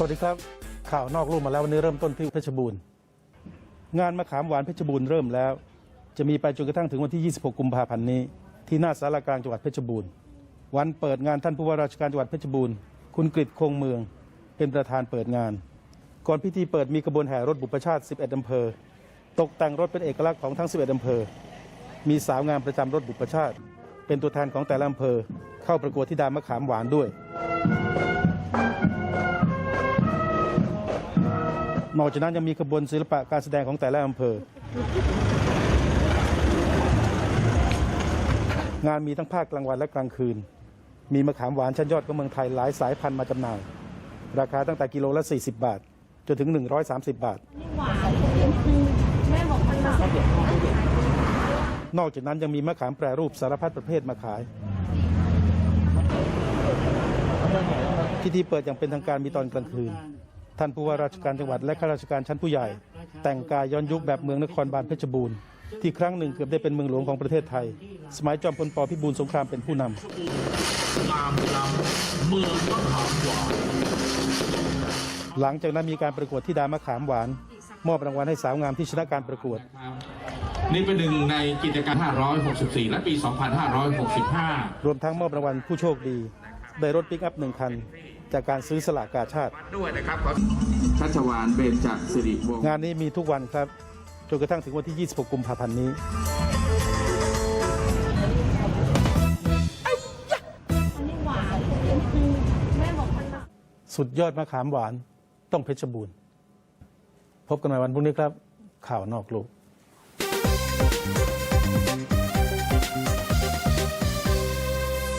สวัสดีครับ ข่าวนอกรูปมาแล้ววันนี้เริ่มต้นที่เพชรบูรณ์ งานมะขามหวานเพชรบูรณ์เริ่มแล้ว จะมีไปจนกระทั่งถึงวันที่ 26 กุมภาพันธ์นี้ ที่หน้าสารกลางจังหวัดเพชรบูรณ์ วันเปิดงานท่านผู้ว่าราชการจังหวัดเพชรบูรณ์คุณกฤษคงเมือง เป็นประธานเปิดงาน ก่อนพิธีเปิดมีกระบวนแห่รถบุพชาติ 11 อำเภอ ตกแต่งรถเป็นเอกลักษณ์ของทั้ง 11 อำเภอ มีสาวงามประจำรถบุพชาติ เป็นตัวแทนของแต่ละอำเภอเข้าประกวดที่ดามะขามหวานด้วย นอกจากนั้นยังมีขบวนศิลปะการแสดงของแต่ละอำเภอ งานมีทั้งภาคกลางวันและกลางคืน มีมะขามหวานชั้นยอดของเมืองไทยหลายสายพันธุ์มาจำหน่าย ราคาตั้งแต่กิโลละ 40 บาท จนถึง 130 บาทแม่บอกมันหนักนอกจากนั้นยังมีมะขามแปรรูปสารพัดประเภทมาขายพิธีเปิดอย่างเป็นทางการมีตอนกลางคืน ท่านผู้ว่าราชการจังหวัดและข้าราชการชั้นผู้ใหญ่ แต่งกายย้อนยุคแบบเมืองนครบาลเพชรบูรณ์ที่ครั้งหนึ่งเกือบได้เป็นเมืองหลวงของประเทศไทย สมัยจอมพลปพิบูลสงครามเป็นผู้นำงามล้ำเมืองมะขามหวานหลังจากนั้นมีการประกวดที่ดามะขามหวาน มอบรางวัลให้สาวงามที่ชนะการประกวด นี่เป็นหนึ่งในกิจการ 564 และปี 2565 รวมทั้งมอบรางวัลผู้โชคดี ได้รถปิกอัพหนึ่งคัน จากการซื้อสลากกาชาติด้วยนะครับชัชวานเบญจสิริวงศ์งานนี้มีทุกวันครับจนกระทั่งถึงวันที่ 26 กุมภาพันธ์นี้อันนี้หวานแม่บอกมันหนักสุดยอดมะขามหวานต้องเพชรบูรณ์ พบกันใหม่วันพรุ่งนี้ครับ ข่าวนอกโลก